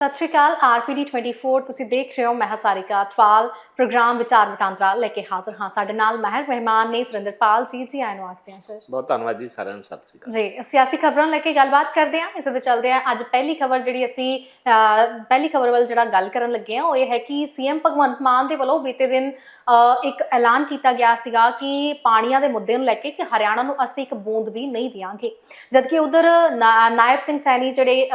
ਸਤਿ ਸ਼੍ਰੀ ਅਕਾਲ ਆਰਪੀਡੀ 24 ਤੁਸੀਂ ਦੇਖ ਰਹੇ ਹੋ ਮੈਂ ਹਾਂ ਸਾਰਿਕਾ ਅਟਵਾਲ ਪ੍ਰੋਗਰਾਮ ਵਿਚਾਰ ਵਟਾਂਦਰਾ ਲੈ ਕੇ ਹਾਜ਼ਰ ਹਾਂ ਸਾਡੇ ਨਾਲ ਮਹਿਰ ਮਹਿਮਾਨ ਨੇ ਸੁਰਿੰਦਰਪਾਲ ਜੀ ਜੀ ਆਇਆਂ ਨੂੰ ਆਖਦੇ ਹਾਂ ਸਰ। ਬਹੁਤ ਧੰਨਵਾਦ ਜੀ ਸਾਰਿਆਂ ਨੂੰ ਸਤਿ ਸ੍ਰੀ ਅਕਾਲ। ਜੀ ਸਿਆਸੀ ਖਬਰਾਂ ਲੈ ਕੇ ਗੱਲਬਾਤ ਕਰਦੇ ਹਾਂ ਇਸੇ ਦੇ ਚੱਲਦੇ ਹਾਂ ਅੱਜ ਪਹਿਲੀ ਖਬਰ ਜਿਹੜੀ ਅਸੀਂ ਪਹਿਲੀ ਖਬਰ ਵੱਲ ਜਿਹੜਾ ਗੱਲ ਕਰਨ ਲੱਗੇ ਹਾਂ ਉਹ ਇਹ ਹੈ ਕਿ ਸੀਐਮ ਭਗਵੰਤ ਮਾਨ ਦੇ ਵੱਲੋਂ ਬੀਤੇ ਦਿਨ ਇੱਕ ਐਲਾਨ ਕੀਤਾ ਗਿਆ ਸੀਗਾ ਕਿ ਪਾਣੀਆਂ ਦੇ ਮੁੱਦੇ ਨੂੰ ਲੈ ਕੇ ਕਿ ਹਰਿਆਣਾ ਨੂੰ ਅਸੀਂ ਇੱਕ ਬੂੰਦ ਵੀ ਨਹੀਂ ਦਿਆਂਗੇ। ਜਦਕਿ ਉਧਰ ਨਾਇਬ ਸਿੰਘ ਸੈਣੀ ਜਿਹੜੇ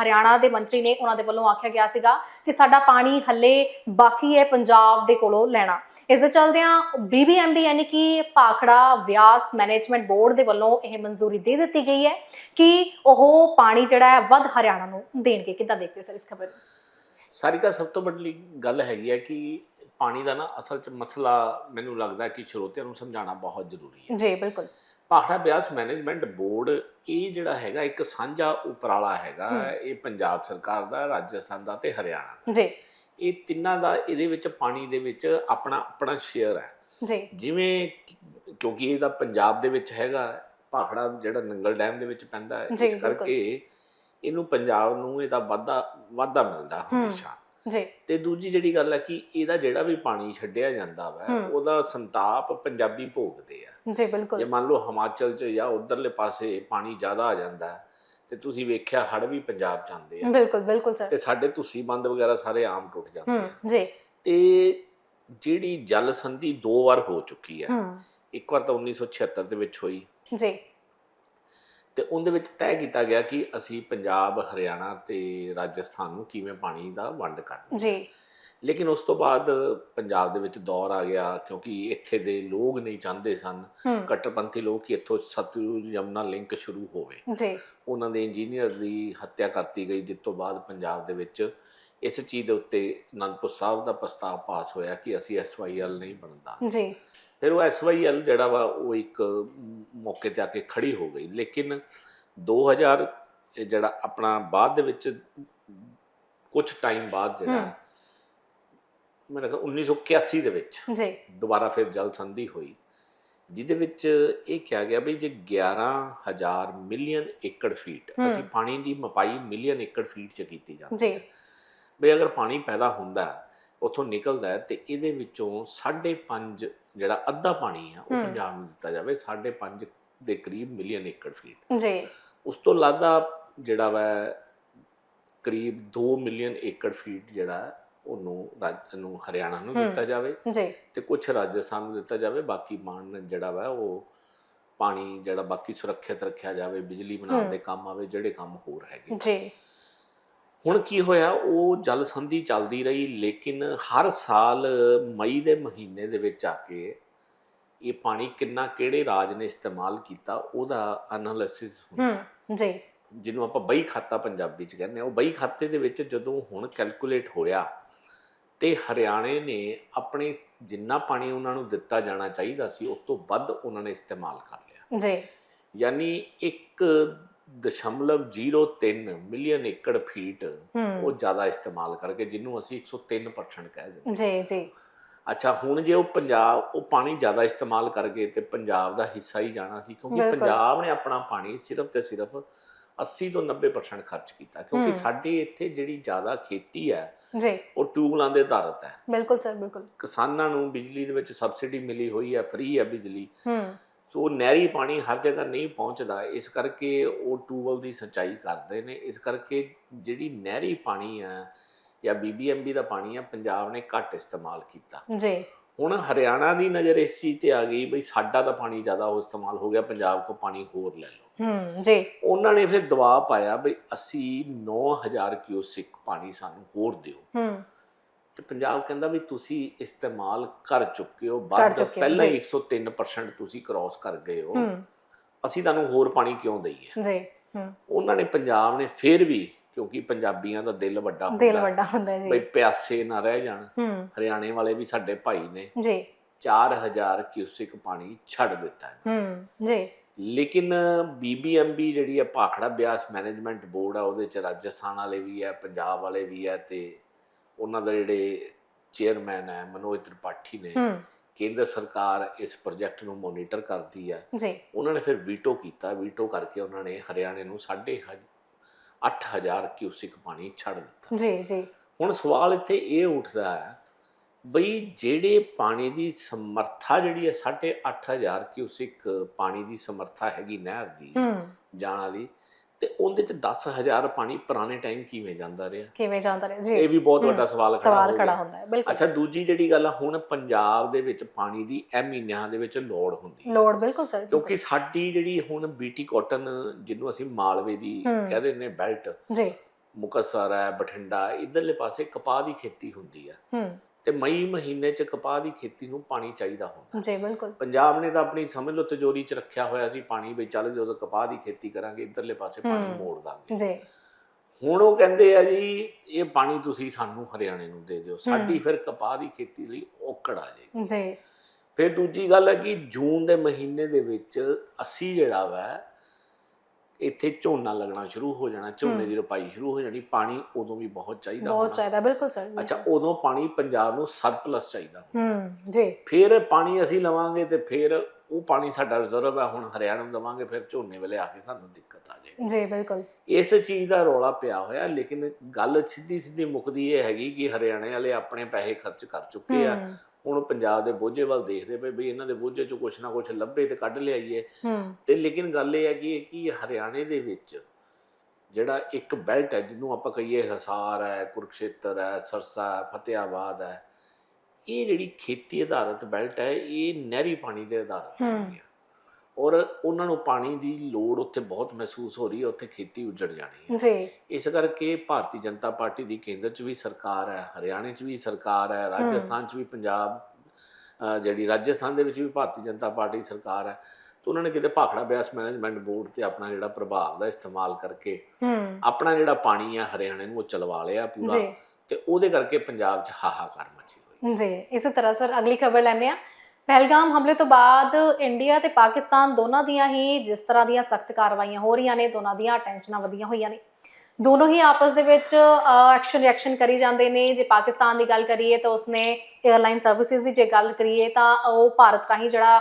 ਹਰਿਆਣਾ ਦੇ ਮੰਤਰੀ ਨੇ ਉਹਨਾਂ ਦੇ ਵੱਲੋਂ ਆਖਿਆ ਗਿਆ ਸੀਗਾ ਕਿ ਸਾਡਾ ਪਾਣੀ ਹੱਲੇ ਬਾਕੀ ਹੈ ਪੰਜਾਬ ਦੇ ਕੋਲੋਂ ਲੈਣਾ। ਇਸ ਦੇ ਚਲਦਿਆਂ ਬੀਬੀਐਮਬੀ ਯਾਨੀ ਕਿ ਭਾਖੜਾ ਵਿਆਸ ਮੈਨੇਜਮੈਂਟ ਬੋਰਡ ਦੇ ਵੱਲੋਂ ਇਹ ਮਨਜ਼ੂਰੀ ਦੇ ਦਿੱਤੀ ਗਈ ਹੈ ਕਿ ਉਹ ਪਾਣੀ ਜਿਹੜਾ ਹੈ ਵੱਧ ਹਰਿਆਣਾ ਨੂੰ ਦੇਣਗੇ। ਕਿੱਦਾਂ ਦੇਖਦੇ ਹੋ ਸਰ ਇਸ ਖਬਰ ਨੂੰ? ਸਾਰਿਕਾ ਸਭ ਤੋਂ ਵੱਡੀ ਗੱਲ ਹੈਗੀ ਹੈ ਕਿ ਪਾਣੀ ਦਾ ਨਾ ਅਸਲ 'ਚ ਮਸਲਾ ਮੈਨੂੰ ਲੱਗਦਾ ਕਿ ਸਰੋਤਿਆਂ ਨੂੰ ਸਮਝਾਉਣਾ ਬਹੁਤ ਜ਼ਰੂਰੀ ਹੈ। ਜੀ ਬਿਲਕੁਲ। ਭਾਖੜਾ ਬਿਆਸ ਮੈਨੇਜਮੈਂਟ ਬੋਰਡ ਇਹ ਜਿਹੜਾ ਹੈਗਾ ਇੱਕ ਸਾਂਝਾ ਉਪਰਾਲਾ ਹੈਗਾ। ਇਹ ਪੰਜਾਬ ਸਰਕਾਰ ਦਾ ਰਾਜਸਥਾਨ ਦਾ ਤੇ ਹਰਿਆਣਾ ਦਾ ਜੀ ਇਹ ਤਿੰਨਾਂ ਦਾ ਇਹਦੇ ਵਿੱਚ ਪਾਣੀ ਦੇ ਵਿੱਚ ਆਪਣਾ ਆਪਣਾ ਸ਼ੇਅਰ ਹੈ ਜੀ ਜਿਵੇਂ ਕਿਉਂਕਿ ਇਹਦਾ ਪੰਜਾਬ ਦੇ ਵਿੱਚ ਹੈਗਾ ਭਾਖੜਾ ਜਿਹੜਾ ਨੰਗਲ ਡੈਮ ਦੇ ਵਿੱਚ ਪੈਂਦਾ ਹੈ ਇਸ। ਕਰਕੇ ਇਹਨੂੰ ਪੰਜਾਬ ਨੂੰ ਇਹਦਾ ਵਾਧਾ ਵਾਧਾ ਮਿਲਦਾ ਹਮ। ਹਮੇਸ਼ਾ ਜੀ। ਤੇ ਦੂਜੀ ਜਿਹੜੀ ਗੱਲ ਹੈ ਕਿ ਇਹਦਾ ਜਿਹੜਾ ਵੀ ਪਾਣੀ ਛੱਡਿਆ ਜਾਂਦਾ ਵਾ। ਉਹਦਾ ਸੰਤਾਪ ਪੰਜਾਬੀ ਭੋਗਦੇ ਆ। ਜੀ ਜੇ ਬਿਲਕੁਲ ਮੰਨ ਲਓ ਹਿਮਾਚਲ 'ਚ ਜਾਂ ਉਧਰਲੇ ਪਾਸੇ ਪਾਣੀ ਜ਼ਿਆਦਾ ਆ ਜਾਂਦਾ ਤੇ ਤੁਸੀਂ ਵੇਖਿਆ ਹੜ ਵੀ ਪੰਜਾਬ 'ਚ ਆਉਂਦੇ ਆ। ਬਿਲਕੁਲ ਬਿਲਕੁਲ ਸਰ। ਤੇ ਸਾਡੇ ਤੁਸੀਂ ਬੰਦ ਵਗੈਰਾ ਸਾਰੇ ਆਮ ਟੁੱਟ ਜਾਂਦੇ ਆ। ਹੂੰ ਜੀ। ਤੇ ਜਿਹੜੀ ਜਲ ਸੰਧੀ ਦੋ ਵਾਰ ਹੋ ਚੁੱਕੀ ਹੂੰ। ਇੱਕ ਵਾਰ ਤਾਂ 1976 ਦੇ ਵਿੱਚ ਹੋਈ। ਜੀ। ਤੇ ਉਹਦੇ ਵਿੱਚ ਤੈਅ ਕੀਤਾ ਗਿਆ ਕਿ ਅਸੀਂ ਪੰਜਾਬ ਹਰਿਆਣਾ ਤੇ ਰਾਜਸਥਾਨ ਨੂੰ ਕਿਵੇਂ ਪਾਣੀ ਦਾ ਵੰਡ ਕਰਨਾ। ਜੀ। ਲੇਕਿਨ ਉਸ ਤੋਂ ਬਾਅਦ ਪੰਜਾਬ ਦੇ ਵਿੱਚ ਦੌਰ ਆ ਗਿਆ ਕਿਉਂਕਿ ਇੱਥੇ ਦੇ ਲੋਕ ਨਹੀਂ ਚਾਹੁੰਦੇ ਸਨ। ਹੂੰ। ਕੱਟੜਪੰਥੀ ਲੋਕ ਕਿ ਇੱਥੋਂ ਸਤਲੁਜ ਯਮਨਾ ਲਿੰਕ ਸ਼ੁਰੂ ਹੋਵੇ। ਜੀ। ਉਹਨਾਂ ਦੇ ਇੰਜੀਨੀਅਰ ਦੀ ਹੱਤਿਆ ਕਰਤੀ ਗਈ ਜਿਸ ਤੋਂ ਬਾਅਦ ਪੰਜਾਬ ਦੇ ਵਿੱਚ ਇਸ ਚੀਜ਼ ਦੇ ਉੱਤੇ ਅਨੰਦਪੁਰ ਸਾਹਿਬ ਦਾ ਪ੍ਰਸਤਾਵ ਪਾਸ ਹੋਇਆ ਕਿ ਅਸੀਂ ਐਸਵਾਈਐਲ ਨਹੀਂ ਬਣਦਾ। ਜੀ। ਫਿਰ ਉਹ ਐਸਵਾਈਐਲ ਜਿਹੜਾ ਵਾ ਉਹ ਇੱਕ ਮੌਕੇ ਤੇ ਆ ਕੇ ਖੜੀ ਹੋ ਗਈ ਲੇਕਿਨ 2000 ਇਹ ਜਿਹੜਾ ਆਪਣਾ ਬਾਅਦ ਦੇ ਵਿੱਚ ਕੁਝ ਟਾਈਮ ਬਾਅਦ ਜਿਹੜਾ। ਮੇਰੇ ਖਿਆਲ 1981 ਦੇ ਵਿੱਚ ਜੀ ਦੁਬਾਰਾ ਫਿਰ ਜਲ ਸੰਧੀ ਹੋਈ ਜਿਹਦੇ ਵਿੱਚ ਇਹ ਕਿਹਾ ਗਿਆ ਵੀ ਜੇ 11000 ਮਿਲੀਅਨ ਏਕੜ ਫੀਟ। ਅਸੀਂ ਪਾਣੀ ਦੀ ਮਪਾਈ ਮਿਲੀਅਨ ਏਕੜ ਫੀਟ ਚ ਕੀਤੀ ਜਾਂਦੀ ਜੀ ਹੈ ਵੀ ਅਗਰ ਪਾਣੀ ਪੈਦਾ ਹੁੰਦਾ ਉੱਥੋਂ ਨਿਕਲਦਾ ਤੇ ਇਹਦੇ ਵਿੱਚੋਂ 5.5 ਜਿਹੜਾ ਅੱਧਾ ਪਾਣੀ ਆ ਉਹ। ਪੰਜਾਬ ਨੂੰ ਦਿੱਤਾ ਜਾਵੇ 5.5 ਦੇ ਕਰੀਬ ਮਿਲੀਅਨ ਏਕੜ ਫੀਟ ਜੀ ਉਸ ਤੋਂ ਇਲਾਵਾ ਜਿਹੜਾ ਵਾ ਕਰੀਬ 2 ਮਿਲੀਅਨ ਏਕੜ ਫੀਟ ਜਿਹੜਾ ਉਹਨੂੰ ਰਾਜ ਨੂੰ ਹਰਿਆਣਾ ਨੂੰ। ਦਿੱਤਾ ਜਾਵੇ ਜੀ ਤੇ ਕੁਝ ਰਾਜਸਥਾਨ ਨੂੰ ਦਿੱਤਾ ਜਾਵੇ ਬਾਕੀ ਮਾਨ ਜਿਹੜਾ ਵਾ ਉਹ ਪਾਣੀ ਜਿਹੜਾ ਬਾਕੀ ਸੁਰੱਖਿਅਤ ਰੱਖਿਆ ਜਾਵੇ ਬਿਜਲੀ ਬਣਾਉਣ। ਦੇ ਕੰਮ ਆਵੇ ਜਿਹੜੇ ਕੰਮ ਹੋਰ ਹੈਗੇ ਜੀ ਹੁਣ ਕੀ ਹੋਇਆ ਉਹ ਜਲ ਸੰਧੀ ਚੱਲਦੀ ਰਹੀ ਲੇਕਿਨ ਹਰ ਸਾਲ ਮਈ ਦੇ ਮਹੀਨੇ ਦੇ ਵਿੱਚ ਆ ਕੇ ਇਹ ਪਾਣੀ ਕਿੰਨਾ ਕਿਹੜੇ ਰਾਜ ਨੇ ਇਸਤੇਮਾਲ ਕੀਤਾ ਉਹਦਾ ਐਨਾਲਿਸਿਸ ਹੁੰਦਾ। ਹੂੰ ਜੀ। ਜਿਹਨੂੰ ਆਪਾਂ ਬਈ ਖਾਤਾ ਪੰਜਾਬੀ ਚ ਕਹਿੰਦੇ ਆ ਉਹ ਬਈ ਖਾਤੇ ਦੇ ਵਿੱਚ ਜਦੋਂ ਹੁਣ ਕੈਲਕੂਲੇਟ ਹੋਇਆ ਤੇ ਹਰਿਆਣੇ ਨੇ ਆਪਣੇ ਜਿੰਨਾ ਪਾਣੀ ਉਹਨਾਂ ਨੂੰ ਦਿੱਤਾ ਜਾਣਾ ਚਾਹੀਦਾ ਸੀ ਉਸ ਤੋਂ ਵੱਧ ਉਹਨਾਂ ਨੇ ਇਸਤੇਮਾਲ ਕਰ ਲਿਆ। ਜੀ। ਯਾਨੀ 1.03 ਮਿਲੀਅਨ ਏਕੜ ਫੀਟ ਉਹ ਜ਼ਿਆਦਾ ਇਸਤੇਮਾਲ ਕਰਕੇ ਜਿਹਨੂੰ ਅਸੀਂ 103% ਕਹਿ ਦਿੰਦੇ ਜੀ ਜੀ। ਅੱਛਾ ਹੁਣ ਜੇ ਉਹ ਪੰਜਾਬ ਉਹ ਪਾਣੀ ਜ਼ਿਆਦਾ ਇਸਤੇਮਾਲ ਕਰਕੇ ਤੇ ਪੰਜਾਬ ਦਾ ਹਿੱਸਾ ਹੀ ਜਾਣਾ ਸੀ ਕਿਉਂਕਿ। ਪੰਜਾਬ ਨੇ ਆਪਣਾ ਪਾਣੀ ਸਿਰਫ ਤੇ ਸਿਰਫ 80 ਤੋਂ 90% ਖਰਚ ਕੀਤਾ ਕਿਉਂਕਿ। ਸਾਡੇ ਇੱਥੇ ਜਿਹੜੀ ਜ਼ਿਆਦਾ ਖੇਤੀ ਹੈ ਜੀ। ਉਹ ਟਿਊਬਲਾਂ ਦੇ ਆਧਾਰਿਤ ਹੈ। ਬਿਲਕੁਲ ਸਰ ਬਿਲਕੁਲ। ਕਿਸਾਨਾਂ ਨੂੰ ਬਿਜਲੀ ਦੇ ਵਿੱਚ ਸਬਸਿਡੀ ਮਿਲੀ ਹੋਈ ਹੈ ਫ੍ਰੀ ਹੈ ਬਿਜਲੀ। ਹੂੰ। ਸੋ ਨਹਿਰੀ ਪਾਣੀ ਹਰ ਜਗ੍ਹਾ ਨਹੀਂ ਪਹੁੰਚਦਾ। ਇਸ ਕਰਕੇ ਉਹ ਟਿਊਬਲ ਦੀ ਸਿੰਚਾਈ ਕਰਦੇ ਨੇ। ਇਸ ਕਰਕੇ ਜਿਹੜੀ ਨਹਿਰੀ ਪਾਣੀ ਹੈ ਜਾਂ ਬੀਬੀਐਮਬੀ ਦਾ ਪਾਣੀ ਹੈ ਪੰਜਾਬ ਨੇ ਘੱਟ ਇਸਤੇਮਾਲ ਕੀਤਾ। ਜੀ। ਹੁਣ ਹਰਿਆਣਾ ਦੀ ਨਜ਼ਰ ਇਸ ਚੀਜ਼ ਤੇ ਆ ਗਈ ਬਈ ਸਾਡਾ ਤਾਂ ਪਾਣੀ ਜ਼ਿਆਦਾ ਉਹ ਇਸਤੇਮਾਲ ਹੋ ਗਿਆ ਪੰਜਾਬ ਕੋ ਪਾਣੀ ਹੋਰ ਲੈ ਲਓ। ਹੂੰ ਜੀ। ਉਹਨਾਂ ਨੇ ਫਿਰ ਦਬਾਅ ਪਾਇਆ ਬਈ ਅਸੀਂ 9000 ਕਿਊਸਿਕ ਪਾਣੀ ਸਾਨੂੰ ਹੋਰ ਦਿਓ। ਹੂੰ। ਤੇ ਪੰਜਾਬ ਕਹਿੰਦਾ ਵੀ ਤੁਸੀਂ ਇਸਤੇਮਾਲ ਕਰ ਚੁੱਕੇ ਹੋ ਹੋ, ਪਹਿਲਾਂ ਹੀ ਜੀ। 103% ਤੁਸੀਂ ਕ੍ਰਾਸ ਕਰ ਗਏ ਹੋ। ਅਸੀਂ ਤੁਹਾਨੂੰ ਹੋਰ ਪਾਣੀ ਕਿਉਂ ਦਈਏ? ਜੀ ਹੂੰ। ਉਹਨਾਂ ਨੇ ਪੰਜਾਬ ਨੇ ਫਿਰ ਵੀ ਕਿਉਂਕਿ ਪੰਜਾਬੀਆਂ ਦਾ ਦਿਲ ਵੱਡਾ ਦਿਲ ਹੁੰਦਾ ਵੱਡਾ ਹੁੰਦਾ ਹੈ ਬਈ ਜੀ ਪਿਆਸੇ ਨਾ ਰਹਿ ਜਾਣ। ਹਰਿਆਣੇ ਵਾਲੇ ਵੀ ਸਾਡੇ ਭਾਈ ਨੇ ਜੀ। 4000 ਕਿਊਸਿਕ ਪਾਣੀ ਛੱਡ ਦਿੱਤਾ ਹੈ। ਜੀ। ਲੇਕਿਨ ਬੀਬੀਐਮਬੀ ਜਿਹੜੀ ਹੈ ਭਾਖੜਾ ਬਿਆਸ ਮੈਨੇਜਮੈਂਟ ਬੋਰਡ ਆ ਉਹਦੇ ਚ ਰਾਜਸਥਾਨ ਵਾਲੇ ਵੀ ਹੈ ਪੰਜਾਬ ਵਾਲੇ ਵੀ ਹੈ ਤੇ ਉਹਨਾਂ ਦੇ ਜਿਹੜੇ ਚੇਅਰਮੈਨ ਹੈ ਮਨੋਜ ਤ੍ਰਿਪਾਠੀ ਨੇ ਕੇਂਦਰ ਸਰਕਾਰ ਇਸ ਪ੍ਰੋਜੈਕਟ ਨੂੰ ਮੋਨੀਟਰ ਕਰਦੀ ਹੈ। ਜੀ। ਉਹਨਾਂ ਨੇ ਫਿਰ ਵੀਟੋ ਕੀਤਾ। ਵੀਟੋ ਕਰਕੇ ਉਹਨਾਂ ਨੇ ਹਰਿਆਣੇ ਨੂੰ ਸਾਢੇ ਹਜ- 8000 ਕਿਊਸਿਕ ਪਾਣੀ ਛੱਡ ਦਿੱਤਾ। ਜੀ ਜੀ। ਹੁਣ ਸਵਾਲ ਇੱਥੇ ਇਹ ਉੱਠਦਾ ਹੈ ਬਈ ਜਿਹੜੇ ਪਾਣੀ ਦੀ ਸਮਰੱਥਾ ਜਿਹੜੀ ਹੈ 8500 ਕਿਊਸਿਕ ਪਾਣੀ ਦੀ ਸਮਰੱਥਾ ਹੈਗੀ ਨਹਿਰ ਦੀ ਜਾਣ ਵਾਲੀ ਤੇ ਉਹਦੇ ਚ 10000 ਪਾਣੀ ਪੁਰਾਣੇ ਟਾਈਮ ਕਿਵੇਂ ਜਾਂਦਾ ਰਿਹਾ? ਕਿਵੇਂ ਜਾਂਦਾ ਰਿਹਾ? ਇਹ ਜੀ ਵੀ ਬਹੁਤ ਵੱਡਾ ਸਵਾਲ ਖੜਾ ਸਵਾਲ ਖੜਾ। ਹੁੰਦਾ ਹੈ ਬਿਲਕੁਲ। ਅੱਛਾ ਦੂਜੀ ਜਿਹੜੀ ਗੱਲ ਆ ਹੁਣ ਪੰਜਾਬ ਦੇ ਵਿੱਚ ਪਾਣੀ ਦੀ ਇਹ ਮਹੀਨਿਆਂ ਦੇ ਵਿੱਚ ਲੋੜ ਹੁੰਦੀ ਹੈ। ਲੋੜ ਬਿਲਕੁਲ ਸਰ ਕਿਉਂਕਿ ਸਾਡੀ ਜਿਹੜੀ ਹੁਣ ਬੀਟੀ ਕਾਟਨ ਜਿਹਨੂੰ ਅਸੀਂ ਮਾਲਵੇ ਦੀ। ਕਹਿੰਦੇ ਨੇ ਬੈਲਟ ਜੀ। ਮੁਕਤਸਰ ਹੈ ਬਠਿੰਡਾ ਇਧਰਲੇ ਪਾਸੇ ਕਪਾਹ ਦੀ ਖੇਤੀ ਹੁੰਦੀ ਹੈ ਹੂੰ। ਤੇ ਮਈ ਮਹੀਨੇ ਚ ਕਪਾਹ ਦੀ ਖੇਤੀ ਨੂੰ ਪਾਣੀ ਚਾਹੀਦਾ ਹੁੰਦਾ। ਜੀ ਬਿਲਕੁਲ। ਪੰਜਾਬ ਨੇ ਤਾਂ ਆਪਣੀ ਸਮਝ ਲਓ ਤਿਜੋਰੀ ਚ ਰੱਖਿਆ ਹੋਇਆ ਸੀ ਪਾਣੀ ਵੀ ਚੱਲ ਜਦੋਂ ਕਪਾਹ ਦੀ ਖੇਤੀ ਕਰਾਂਗੇ ਇਧਰਲੇ ਪਾਸੇ ਪਾਣੀ। ਮੋੜ ਦਾਂਗੇ। ਜੀ। ਹੁਣ ਉਹ ਕਹਿੰਦੇ ਆ ਜੀ ਇਹ ਪਾਣੀ ਤੁਸੀਂ ਸਾਨੂੰ ਹਰਿਆਣੇ ਨੂੰ ਦੇ ਦਿਓ ਸਾਡੀ। ਫਿਰ ਕਪਾਹ ਦੀ ਖੇਤੀ ਲਈ ਔਕੜ ਆ ਜਾਏਗੀ ਜੀ। ਫਿਰ ਦੂਜੀ ਗੱਲ ਹੈ ਕਿ ਜੂਨ ਦੇ ਮਹੀਨੇ ਦੇ ਵਿੱਚ ਅਸੀਂ ਜਿਹੜਾ ਵਾ ਇੱਥੇ ਝੋਨਾ ਲੱਗਣਾ ਸ਼ੁਰੂ ਹੋ ਜਾਣਾ ਝੋਨੇ। ਦੀ ਰਪਾਈ ਸ਼ੁਰੂ ਹੋ ਜਾਣੀ ਪਾਣੀ ਉਦੋਂ ਵੀ ਬਹੁਤ ਚਾਹੀਦਾ ਬਹੁਤ ਚਾਹੀਦਾ ਬਿਲਕੁਲ ਸਰ ਅੱਛਾ ਉਦੋਂ ਪਾਣੀ ਪੰਜਾਬ ਨੂੰ ਸਰਪਲਸ ਚਾਹੀਦਾ ਹੂੰ ਜੀ। ਫਿਰ ਪਾਣੀ ਅਸੀਂ ਲਵਾਂਗੇ ਤੇ ਫਿਰ ਉਹ ਪਾਣੀ ਸਾਡਾ ਰਿਜ਼ਰਵ ਹੈ ਹੁਣ ਹਰਿਆਣਾ ਨੂੰ ਦਵਾਂਗੇ ਫਿਰ ਝੋਨੇ ਵੇਲੇ ਆ ਕੇ ਸਾਨੂੰ ਦਿੱਕਤ ਆ ਜਾਏਗੀ। ਜੀ ਬਿਲਕੁਲ। ਇਸ ਚੀਜ਼ ਦਾ ਰੌਲਾ ਪਿਆ ਹੋਇਆ ਲੇਕਿਨ ਗੱਲ ਸਿੱਧੀ ਸਿੱਧੀ ਮੁੱਕਦੀ ਇਹ ਹੈਗੀ ਕਿ ਹਰਿਆਣੇ ਵਾਲੇ ਆਪਣੇ ਪੈਸੇ ਖਰਚ ਕਰ ਚੁੱਕੇ ਆ। ਹੁਣ ਪੰਜਾਬ ਦੇ ਬੋਝੇ ਵੱਲ ਦੇਖਦੇ ਪਏ ਵੀ ਇਹਨਾਂ ਦੇ ਬੋਝੇ ਚੋਂ ਕੁਛ ਨਾ ਕੁਛ ਲੱਭੇ ਤੇ ਕੱਢ ਲਿਆਈਏ। ਤੇ ਲੇਕਿਨ ਗੱਲ ਇਹ ਹੈ ਕਿ ਕਿ ਹਰਿਆਣੇ ਦੇ ਵਿੱਚ ਜਿਹੜਾ ਇੱਕ ਬੈਲਟ ਹੈ ਜਿਹਨੂੰ ਆਪਾਂ ਕਹੀਏ ਹਿਸਾਰ ਹੈ ਕੁਰਕਸ਼ੇਤਰ ਹੈ ਸਰਸਾ ਹੈ ਫਤਿਆਬਾਦ ਹੈ ਇਹ ਜਿਹੜੀ ਖੇਤੀ ਆਧਾਰਿਤ ਬੈਲਟ ਹੈ ਇਹ ਨਹਿਰੀ ਪਾਣੀ ਦੇ ਆਧਾਰਿਤ ਹੂੰ। ਔਰ ਉਹਨਾਂ ਨੂੰ ਪਾਣੀ ਦੀ ਲੋੜ ਉੱਥੇ ਬਹੁਤ ਮਹਿਸੂਸ ਹੋ ਰਹੀ ਹੈ ਉੱਥੇ ਖੇਤੀ ਉੱਜੜ ਜਾਣੀ ਹੈ। ਜੀ। ਇਸ ਕਰਕੇ ਭਾਰਤੀ ਜਨਤਾ ਪਾਰਟੀ ਦੀ ਕੇਂਦਰ 'ਚ ਵੀ ਸਰਕਾਰ ਹੈ ਹਰਿਆਣੇ 'ਚ ਵੀ ਸਰਕਾਰ ਹੈ ਰਾਜਸਥਾਨ 'ਚ ਵੀ ਪੰਜਾਬ ਜਿਹੜੀ ਰਾਜਸਥਾਨ ਦੇ ਵਿੱਚ ਵੀ ਭਾਰਤੀ ਜਨਤਾ ਪਾਰਟੀ ਸਰਕਾਰ ਹੈ। ਤੇ ਉਹਨਾਂ ਨੇ ਕਿਤੇ ਭਾਖੜਾ ਬਿਆਸ ਮੈਨੇਜਮੈਂਟ ਬੋਰਡ ਤੇ ਆਪਣਾ ਜਿਹੜਾ ਪ੍ਰਭਾਵ ਦਾ ਇਸਤੇਮਾਲ ਕਰਕੇ ਆਪਣਾ ਜਿਹੜਾ ਪਾਣੀ ਹੈ ਹਰਿਆਣੇ ਨੂੰ ਉਹ ਚਲਵਾ ਲਿਆ ਪੂਰਾ ਤੇ ਉਹਦੇ ਕਰਕੇ ਪੰਜਾਬ 'ਚ ਹਾਹਾਕਾਰ ਮਚੀ ਜੀ, ਇਸੇ ਤਰ੍ਹਾਂ ਸਰ, ਅਗਲੀ ਖਬਰ ਲੈਂਦੇ ਆ ਪਹਿਲਗਾਮ ਹਮਲੇ ਤੋਂ ਬਾਅਦ ਇੰਡੀਆ ਤੇ ਪਾਕਿਸਤਾਨ ਦੋਨਾਂ ਦੀਆਂ ਹੀ ਜਿਸ ਤਰ੍ਹਾਂ ਦੀਆਂ ਸਖਤ ਕਾਰਵਾਈਆਂ ਹੋ ਰਹੀਆਂ ਨੇ, ਦੋਨਾਂ ਦੀਆਂ ਟੈਨਸ਼ਨਾਂ ਵਧੀਆਂ ਹੋਈਆਂ ਨੇ। ਦੋਨੋਂ ਹੀ ਆਪਸ ਦੇ ਵਿੱਚ ਐਕਸ਼ਨ ਰਿਐਕਸ਼ਨ ਕਰੀ ਜਾਂਦੇ ਨੇ। ਜੇ ਪਾਕਿਸਤਾਨ ਦੀ ਗੱਲ ਕਰੀਏ ਤਾਂ ਉਸਨੇ 에ਅਰਲਾਈਨ ਸਰਵਿਸਿਜ਼ ਦੀ ਜੇ ਗੱਲ ਕਰੀਏ ਤਾਂ ਉਹ ਭਾਰਤ ਰਾਹੀਂ ਜਿਹੜਾ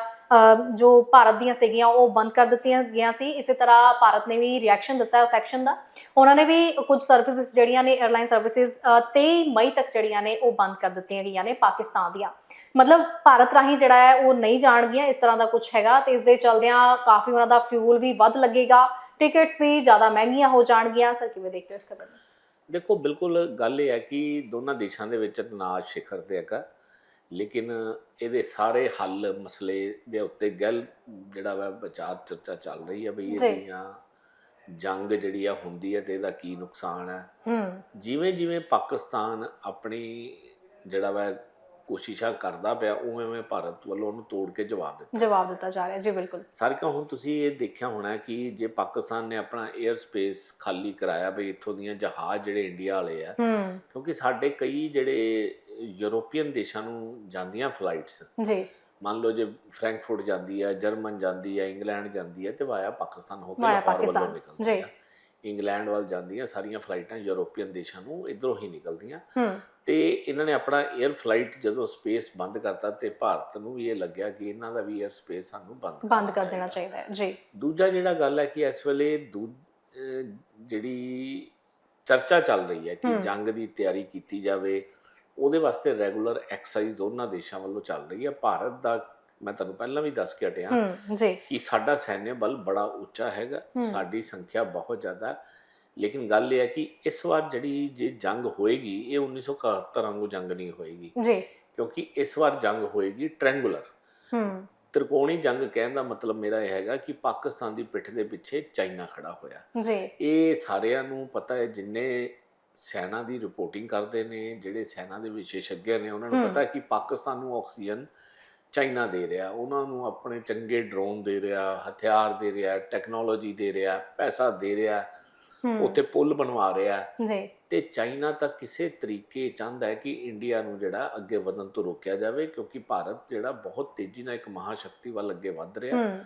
ਜੋ ਭਾਰਤ ਦੀਆਂ ਸੀਗੀਆਂ, ਉਹ ਬੰਦ ਕਰ ਦਿੱਤੀਆਂ ਗਈਆਂ ਸੀ। ਇਸੇ ਤਰ੍ਹਾਂ ਭਾਰਤ ਨੇ ਵੀ ਰਿਐਕਸ਼ਨ ਦਿੱਤਾ ਉਸ ਐਕਸ਼ਨ ਦਾ। ਉਹਨਾਂ ਨੇ ਵੀ ਕੁਝ ਸਰਵਿਸਿਜ਼ ਜਿਹੜੀਆਂ ਨੇ 에ਅਰਲਾਈਨ ਸਰਵਿਸਿਜ਼ 23 ਮਈ ਤੱਕ ਜਿਹੜੀਆਂ ਨੇ, ਉਹ ਬੰਦ ਕਰ ਦਿੱਤੀਆਂ ਗਈਆਂ ਨੇ ਪਾਕਿਸਤਾਨ ਦੀਆਂ। ਮਤਲਬ ਭਾਰਤ ਰਾਹੀਂ ਜਿਹੜਾ ਹੈ, ਉਹ ਨਹੀਂ ਜਾਣਗੀਆਂ, ਇਸ ਤਰ੍ਹਾਂ ਦਾ ਕੁਝ ਹੈਗਾ। ਤੇ ਇਸ ਦੇ ਚਲਦਿਆਂ ਕਾਫੀ ਉਹਨਾਂ ਦਾ ਫਿਊਲ ਵੀ ਵੱਧ ਲੱਗੇਗਾ। ਟਿਕਟਸ ਵੀ ਜ਼ਿਆਦਾ ਮਹਿੰਗੀਆਂ ਹੋ ਜਾਣਗੀਆਂ। ਸਰ, ਕਿਵੇਂ ਦੇਖਦੇ ਹੋ ਇਸ ਖਬਰ ਨੂੰ? ਦੇਖੋ, ਬਿਲਕੁਲ ਗੱਲ ਇਹ ਹੈ ਕਿ ਦੋਨਾਂ ਦੇਸ਼ਾਂ ਦੇ ਵਿੱਚ ਤਣਾਅ ਸਿਖਰ ਤੇ ਹੈਗਾ। ਲੇਕਿਨ ਇਹਦੇ ਸਾਰੇ ਹੱਲ ਮਸਲੇ ਦੇ ਉੱਤੇ ਗੱਲ ਜਿਹੜਾ ਵਾ ਵਿਚਾਰ ਚਰਚਾ ਚੱਲ ਰਹੀ ਹੈ ਜੀ। ਇਹਦੀਆਂ ਜੰਗ ਜਿਹੜੀ ਆ ਹੁੰਦੀ ਹੈ ਤੇ ਇਹਦਾ ਕੀ ਨੁਕਸਾਨ ਹੈ ਹੂੰ। ਜਿਵੇਂ ਜਿਵੇਂ ਪਾਕਿਸਤਾਨ ਆਪਣੀ ਜਿਹੜਾ ਵਾ ਕੋਸ਼ਿਸ਼ਾਂ ਕਰਦਾ ਪਿਆ ਉਵੇਂ ਉਵੇਂ ਭਾਰਤ ਵੱਲੋਂ ਉਹਨੂੰ ਤੋੜ ਕੇ ਜਵਾਬ ਦਿੱਤਾ। ਜਵਾਬ ਦਿੱਤਾ ਜਾ ਰਿਹਾ ਜੀ ਬਿਲਕੁਲ। ਸਾਰਿਕਾ ਹੁਣ ਤੁਸੀਂ ਇਹ ਦੇਖਿਆ ਹੋਣਾ ਕਿ ਜੇ ਪਾਕਿਸਤਾਨ ਨੇ ਆਪਣਾ 에ਅਰ ਸਪੇਸ ਖਾਲੀ ਕਰਾਇਆ ਵੀ ਇੱਥੋਂ ਦੀਆਂ ਜਹਾਜ਼ ਜਿਹੜੇ ਇੰਡੀਆ ਵਾਲੇ ਆ ਹੂੰ। ਕਿਉਂਕਿ ਸਾਡੇ ਕਈ ਜਿਹੜੇ ਯੂਰੋਪੀਅਨ ਦੇਸ਼ਾਂ ਨੂੰ ਜਾਂਦੀਆਂ ਫਲਾਈਟਸ ਜੀ ਮੰਨ ਲਓ ਜੇ ਫ੍ਰੈਂਕਫਰਟ ਜਾਂਦੀ ਹੈ ਜਰਮਨ ਜਾਂਦੀ ਹੈ ਇੰਗਲੈਂਡ ਜਾਂਦੀ ਹੈ ਤੇ ਵਾਇਆ ਪਾਕਿਸਤਾਨ ਹੋ ਕੇ ਲਾਹੌਰ ਵੱਲੋਂ ਪਾਕਿਸਤਾਨ, ਨਿਕਲਦੀ। ਹੈ ਇੰਗਲੈਂਡ ਵੱਲ ਜਾਂਦੀਆਂ ਸਾਰੀਆਂ ਫਲਾਈਟਾਂ ਯੂਰੋਪੀਅਨ ਦੇਸ਼ਾਂ ਨੂੰ ਇਧਰੋਂ ਹੀ ਨਿਕਲਦੀਆਂ ਤੇ ਇਹਨਾਂ ਨੇ ਆਪਣਾ 에ਅਰ ਫਲਾਈਟ ਜਦੋਂ ਸਪੇਸ ਬੰਦ ਕਰਤਾ ਤੇ ਭਾਰਤ ਨੂੰ ਵੀ ਇਹ ਲੱਗਿਆ ਕਿ ਇਹਨਾਂ ਦਾ ਵੀ 에ਅਰ ਸਪੇਸ ਸਾਨੂੰ ਬੰਦ ਬੰਦ ਕਰ ਦੇਣਾ ਚਾਹੀਦਾ। ਹੈ ਜੀ ਦੂਜਾ ਜਿਹੜਾ ਗੱਲ ਹੈ ਕਿ ਇਸ ਵੇਲੇ ਜਿਹੜੀ ਚਰਚਾ ਚੱਲ ਰਹੀ ਹੈ ਕਿ। ਜੰਗ ਦੀ ਤਿਆਰੀ ਕੀਤੀ ਜਾਵੇ ਉਹਦੇ ਵਾਸਤੇ ਰੈਗੂਲਰ ਐਕਸਰਸਾਈਜ਼ ਦੋਨਾਂ ਦੇਸ਼ਾਂ ਵੱਲੋਂ ਚੱਲ ਰਹੀ ਹੈ। ਭਾਰਤ ਦਾ ਮੈਂ ਤੁਹਾਨੂੰ ਪਹਿਲਾਂ ਵੀ ਦੱਸ ਕੇ ਹਟਿਆ ਜੀ। ਕਿ ਸਾਡਾ ਸੈਨਿਕ ਬਲ ਬੜਾ ਉੱਚਾ ਹੈਗਾ। ਸਾਡੀ ਸੰਖਿਆ ਬਹੁਤ ਜ਼ਿਆਦਾ। ਲੇਕਿਨ ਗੱਲ ਇਹ ਹੈ ਕਿ ਇਸ ਵਾਰ ਜਿਹੜੀ ਜੇ ਜੰਗ ਹੋਏਗੀ ਇਹ 1971 ਵਾਂਗੂ ਜੰਗ ਨਹੀਂ ਹੋਏਗੀ। ਜੀ। ਕਿਉਂਕਿ ਇਸ ਵਾਰ ਜੰਗ ਹੋਏਗੀ ਟ੍ਰਾਇੰਗੂਲਰ ਹੂੰ। ਤ੍ਰਿਕੋਣੀ ਜੰਗ ਕਹਿਣ ਦਾ ਮਤਲਬ ਮੇਰਾ ਇਹ ਹੈਗਾ ਕਿ ਪਾਕਿਸਤਾਨ ਦੀ ਪਿੱਠ ਦੇ ਪਿੱਛੇ ਚਾਈਨਾ ਖੜਾ ਹੋਇਆ। ਜੀ। ਇਹ ਸਾਰਿਆਂ ਨੂੰ ਪਤਾ ਹੈ ਜਿੰਨੇ ਸੈਨਾ ਦੀ ਰਿਪੋਰਟਿੰਗ ਕਰਦੇ ਨੇ ਜਿਹੜੇ ਸੈਨਾ ਦੇ ਵਿਸ਼ੇਸ਼জ্ञ ਨੇ ਉਹਨਾਂ ਨੂੰ। ਪਤਾ ਹੈ ਕਿ ਪਾਕਿਸਤਾਨ ਨੂੰ ਆਕਸੀਜਨ ਚਾਈਨਾ ਦੇ ਰਿਹਾ ਉਹਨਾਂ ਨੂੰ ਆਪਣੇ ਚੰਗੇ ਡਰੋਨ ਦੇ ਰਿਹਾ ਹਥਿਆਰ ਦੇ ਰਿਹਾ ਟੈਕਨੋਲੋਜੀ ਦੇ ਰਿਹਾ ਪੈਸਾ ਦੇ ਰਿਹਾ ਉੱਥੇ ਪੁਲ ਬਣਵਾ ਰਿਹਾ। ਜੀ। ਤੇ ਚਾਈਨਾ ਤਾਂ ਕਿਸੇ ਤਰੀਕੇ ਚਾਹੁੰਦਾ ਹੈ ਕਿ ਇੰਡੀਆ ਨੂੰ ਜਿਹੜਾ ਅੱਗੇ ਵਧਣ ਤੋਂ ਰੋਕਿਆ ਜਾਵੇ ਕਿਉਂਕਿ ਭਾਰਤ ਜਿਹੜਾ ਬਹੁਤ ਤੇਜ਼ੀ ਨਾਲ ਇੱਕ ਮਹਾਸ਼ਕਤੀ ਵੱਲ ਅੱਗੇ ਵੱਧ ਰਿਹਾ। ਹੂੰ।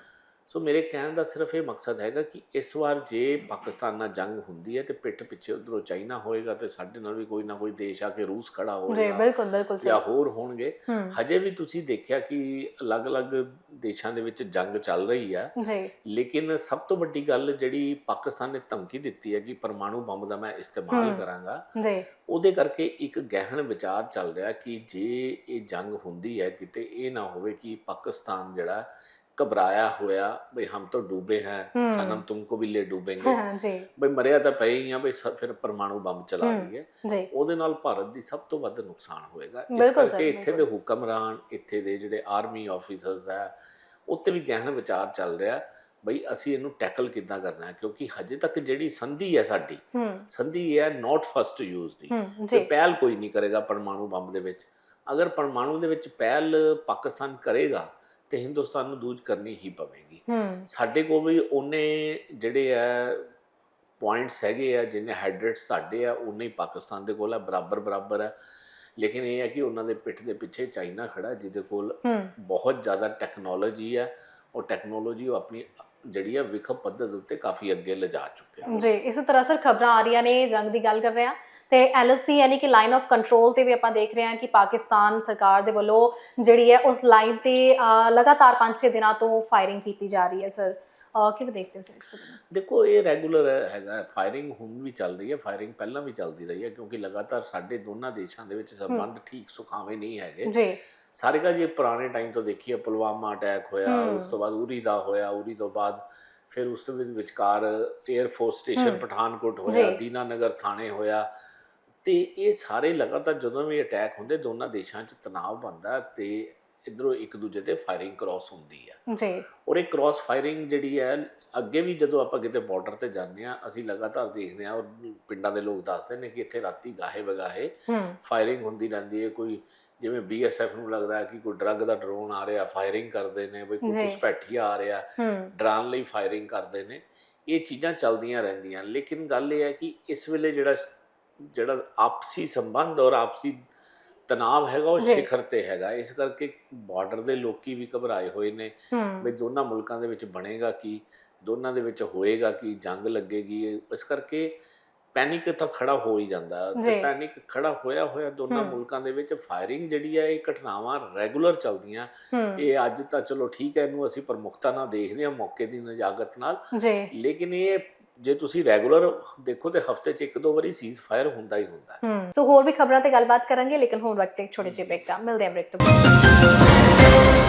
ਸੋ ਮੇਰੇ ਕਹਿਣ ਦਾ ਸਿਰਫ ਇਹ ਮਕਸਦ ਹੈਗਾ ਕਿ ਇਸ ਵਾਰ ਜੇ ਪਾਕਿਸਤਾਨ ਨਾਲ ਜੰਗ ਹੁੰਦੀ ਹੈ ਤੇ ਪਿੱਠ ਪਿੱਛੇ ਉਧਰੋਂ ਚਾਈਨਾ ਹੋਏਗਾ ਤੇ ਸਾਡੇ ਨਾਲ ਵੀ ਕੋਈ ਨਾ ਕੋਈ ਦੇਸ਼ ਆ ਕੇ ਰੂਸ ਖੜਾ ਜੀ ਹੋਏਗਾ ਬਿਲਕੁਲ ਬਿਲਕੁਲ ਜਾਂ ਹੋਰ ਹੋਣਗੇ। ਹਜੇ ਵੀ ਤੁਸੀਂ ਦੇਖਿਆ ਕਿ ਅਲੱਗ-ਅਲੱਗ ਦੇਸ਼ਾਂ ਦੇ ਵਿੱਚ ਜੰਗ ਚੱਲ ਰਹੀ ਆ। ਜੀ। ਲੇਕਿਨ ਸਭ ਤੋਂ ਵੱਡੀ ਗੱਲ ਜਿਹੜੀ ਪਾਕਿਸਤਾਨ ਨੇ ਧਮਕੀ ਦਿੱਤੀ ਹੈ ਕਿ ਪਰਮਾਣੂ ਬੰਬ ਦਾ ਮੈਂ ਇਸਤੇਮਾਲ। ਕਰਾਂਗਾ ਜੀ। ਉਹਦੇ ਕਰਕੇ ਇੱਕ ਗਹਿਣ ਵਿਚਾਰ ਚੱਲ ਰਿਹਾ ਕਿ ਜੇ ਇਹ ਜੰਗ ਹੁੰਦੀ ਹੈ ਕਿਤੇ ਇਹ ਨਾ ਹੋਵੇ ਕਿ ਪਾਕਿਸਤਾਨ ਜਿਹੜਾ ਘਬਰਾਇਆ ਹੋਇਆ ਬਈ ਹਮ ਤਾਂ ਡੂਬੇ ਹੈ। ਸਨਮ ਤੁਮਕੋ ਵੀ ਲੈ ਡੂਬेंगे ਜੀ। ਬਈ ਮਰਿਆ ਤਾਂ ਪਏ ਹੀ ਆ ਬਈ ਫਿਰ ਪਰਮਾਣੂ ਬੰਬ ਚਲਾ। ਲਈਏ। ਉਹਦੇ ਨਾਲ ਭਾਰਤ ਦੀ ਸਭ ਤੋਂ ਵੱਧ ਨੁਕਸਾਨ ਹੋਏਗਾ। ਇਸ ਕਰਕੇ ਇੱਥੇ ਦੇ। ਹੁਕਮਰਾਨ ਇੱਥੇ ਦੇ ਜਿਹੜੇ ਆਰਮੀ ਆਫੀਸਰਸ ਹੈ ਉੱਤੇ ਵੀ ਗਹਿਣ ਵਿਚਾਰ ਚੱਲ ਰਿਹਾ ਬਈ ਅਸੀਂ ਇਹਨੂੰ ਟੈਕਲ ਕਿੱਦਾਂ ਕਰਨਾ ਹੈ? ਕਿਉਂਕਿ ਹਜੇ ਤੱਕ ਜਿਹੜੀ ਸੰਧੀ ਹੈ ਸਾਡੀ ਸੰਧੀ ਹੈ ਨਾਟ ਫਸਟ ਯੂਜ਼ ਦੀ। ਤੇ ਪਹਿਲ ਕੋਈ ਨਹੀਂ ਕਰੇਗਾ ਪਰਮਾਣੂ ਬੰਬ ਦੇ ਵਿੱਚ। ਅਗਰ ਪਰਮਾਣੂ ਦੇ ਵਿੱਚ ਪਹਿਲ ਪਾਕਿਸਤਾਨ ਕਰੇਗਾ ਤੇ ਹਿੰਦੁਸਤਾਨ ਨੂੰ ਦੂਜ ਕਰਨੀ ਹੀ ਪਵੇਗੀ। ਹੂੰ। ਸਾਡੇ ਕੋਲ ਵੀ ਉਹਨੇ ਜਿਹੜੇ ਆ ਪੁਆਇੰਟਸ ਹੈਗੇ ਆ ਜਿੰਨੇ ਹਾਈਡਰੇਟਸ ਸਾਡੇ ਆ ਹੀ ਪਾਕਿਸਤਾਨ ਦੇ ਕੋਲ ਆ ਬਰਾਬਰ ਬਰਾਬਰ ਆ। ਲੇਕਿਨ ਇਹ ਹੈ ਕਿ ਉਹਨਾਂ ਦੇ ਪਿੱਠ ਦੇ ਪਿੱਛੇ ਚਾਈਨਾ ਖੜਾ ਜਿਹਦੇ ਕੋਲ ਬਹੁਤ ਜ਼ਿਆਦਾ ਟੈਕਨੋਲੋਜੀ ਹੈ ਉਹ ਟੈਕਨੋਲੋਜੀ ਉਹ ਆਪਣੀ ਜਿਹੜੀ ਆ ਵਿਖਪ ਪੱਧਰ ਉੱਤੇ ਕਾਫੀ ਅੱਗੇ ਲਿਜਾ ਚੁੱਕਿਆ। ਜੀ ਇਸੇ ਤਰ੍ਹਾਂ ਸਰ ਖਬਰਾਂ ਆ ਰਹੀਆਂ ਨੇ ਜੰਗ ਦੀ ਗੱਲ ਕਰ ਰਹੇ ਹਾਂ। ਤੇ ਐਲਓਸੀ ਯਾਨੀ ਕਿ ਲਾਈਨ ਆਫ ਕੰਟਰੋਲ ਤੇ ਵੀ ਆਪਾਂ ਦੇਖ ਰਹੇ ਹਾਂ ਕਿ ਪਾਕਿਸਤਾਨ ਸਰਕਾਰ ਦੇ ਵੱਲੋਂ ਜਿਹੜੀ ਹੈ ਉਸ ਲਾਈਨ ਤੇ ਲਗਾਤਾਰ 5-6 ਦਿਨਾਂ ਤੋਂ ਫਾਇਰਿੰਗ ਕੀਤੀ ਜਾ ਰਹੀ ਹੈ ਸਰ ਕਿਵੇਂ ਦੇਖਦੇ ਹੋ ਸਰ ਇਸ ਨੂੰ ਦੇਖੋ ਇਹ ਰੈਗੂਲਰ ਹੈਗਾ ਫਾਇਰਿੰਗ ਹੁਣ ਵੀ ਚੱਲ ਰਹੀ ਹੈ ਫਾਇਰਿੰਗ ਪਹਿਲਾਂ ਵੀ ਚੱਲਦੀ ਰਹੀ ਹੈ ਕਿਉਂਕਿ ਲਗਾਤਾਰ ਸਾਡੇ ਦੋਨਾਂ ਦੇਸ਼ਾਂ ਦੇ ਵਿੱਚ ਸੰਬੰਧ ਠੀਕ ਸੁਖਾਵੇਂ ਨਹੀਂ ਹੈਗੇ ਜੀ ਸਾਰੇ ਕਾ ਜੇ ਪੁਰਾਣੇ ਟਾਈਮ ਤੋਂ ਦੇਖੀਏ ਪੁਲਵਾਮਾ ਅਟੈਕ ਹੋਇਆ। ਉਸ ਤੋਂ ਬਾਅਦ ਉਰੀ ਦਾ ਹੋਇਆ ਉਰੀ ਤੋਂ ਬਾਅਦ ਫਿਰ ਉਸ ਤੋਂ ਵਿੱਚ ਵਿਚਕਾਰ 에ਅਰ ਫੋਰਸ ਸਟੇਸ਼ਨ। ਪਠਾਨਕੋਟ ਹੋਇਆ ਜੀ। ਦੀਨਾਨਗਰ ਥਾਣੇ ਹੋਇਆ ਤੇ ਇਹ ਸਾਰੇ ਲਗਾਤਾਰ ਜਦੋਂ ਵੀ ਅਟੈਕ ਹੁੰਦੇ ਦੋਨਾਂ ਦੇਸ਼ਾਂ 'ਚ ਤਣਾਅ ਬਣਦਾ ਤੇ ਇਧਰੋਂ ਇੱਕ ਦੂਜੇ ਤੇ ਫਾਇਰਿੰਗ ਕ੍ਰਾਸ ਹੁੰਦੀ ਹੈ। ਜੀ। ਔਰ ਇਹ ਕ੍ਰਾਸ ਫਾਇਰਿੰਗ ਜਿਹੜੀ ਹੈ ਅੱਗੇ ਵੀ ਜਦੋਂ ਆਪਾਂ ਕਿਤੇ ਬਾਰਡਰ ਤੇ ਜਾਂਦੇ ਆ ਅਸੀਂ ਲਗਾਤਾਰ ਦੇਖਦੇ ਆ ਔਰ ਪਿੰਡਾਂ ਦੇ ਲੋਕ ਦੱਸਦੇ ਨੇ ਕਿ ਇੱਥੇ ਰਾਤੀ ਗਾਹੇ ਵਗਾਹੇ ਫਾਇਰਿੰਗ ਹੁੰਦੀ ਰਹਿੰਦੀ ਹੈ। ਕੋਈ ਜਿਵੇਂ ਬੀਐਸਐਫ ਨੂੰ ਲੱਗਦਾ ਹੈ ਕਿ ਕੋਈ ਡਰੱਗ ਦਾ ਡਰੋਨ ਆ ਰਿਹਾ ਫਾਇਰਿੰਗ ਕਰਦੇ ਨੇ ਕੋਈ ਜੀ। ਘੁਸਪੈਠੀਆ ਆ ਰਿਹਾ ਡਰਾਉਣ ਲਈ ਫਾਇਰਿੰਗ ਕਰਦੇ ਨੇ। ਇਹ ਚੀਜ਼ਾਂ ਚੱਲਦੀਆਂ ਰਹਿੰਦੀਆਂ। ਲੇਕਿਨ ਗੱਲ ਇਹ ਹੈ ਕਿ ਇਸ ਵੇਲੇ ਜਿਹੜਾ ਜਿਹੜਾ ਆਪਸੀ ਸੰਬੰਧ ਔਰ ਆਪਸੀ ਤਣਾਅ ਹੈਗਾ ਉਹ। ਸਿਖਰ ਤੇ ਹੈਗਾ ਇਸ ਕਰਕੇ ਬਾਰਡਰ ਦੇ ਲੋਕੀ ਵੀ ਘਬਰਾਏ ਹੋਏ ਨੇ ਵੀ ਦੋਨਾਂ ਮੁਲਕਾਂ ਦੇ ਵਿੱਚ ਬਣੇਗਾ ਕੀ ਦੋਨਾਂ ਦੇ ਵਿੱਚ ਹੋਏਗਾ ਕੀ ਜੰਗ ਲੱਗੇਗੀ ਇਸ ਕਰਕੇ ਪੈਨਿਕ ਤਾਂ ਖੜਾ ਹੋ ਹੀ ਜਾਂਦਾ। ਤੇ। ਪੈਨਿਕ ਖੜਾ ਹੋਇਆ ਹੋਇਆ ਦੋਨਾਂ। ਮੁਲਕਾਂ ਦੇ ਵਿੱਚ ਫਾਇਰਿੰਗ ਜਿਹੜੀ ਹੈ ਇਹ ਘਟਨਾਵਾਂ ਰੈਗੂਲਰ ਚੱਲਦੀਆਂ ਇਹ ਅੱਜ ਤਾਂ ਚਲੋ ਠੀਕ ਹੈ ਇਹਨੂੰ ਅਸੀਂ ਪ੍ਰਮੁਖਤਾ ਨਾਲ ਦੇਖਦੇ ਹਾਂ ਮੌਕੇ ਦੀ ਨਜਾਗਤ ਨਾਲ ਲੇਕਿਨ ਇਹ ਜੇ ਤੁਸੀਂ ਰੈਗੂਲਰ ਦੇਖੋ ਤੇ ਹਫ਼ਤੇ 'ਚ ਇੱਕ ਦੋ ਵਾਰੀ ਸੀਜ਼ ਫਾਇਰ ਹੁੰਦਾ ਹੀ ਹੁੰਦਾ। ਹੂੰ, ਸੋ ਹੋਰ ਵੀ ਖਬਰਾਂ ਤੇ ਗੱਲਬਾਤ ਕਰਾਂਗੇ, ਲੇਕਿਨ ਹੁਣ ਵਕਤ ਇੱਕ ਛੋਟੇ ਜਿਹੇ ਬ੍ਰੇਕ ਦਾ। ਮਿਲਦੇ ਹਾਂ ਬ੍ਰੇਕ ਤੋਂ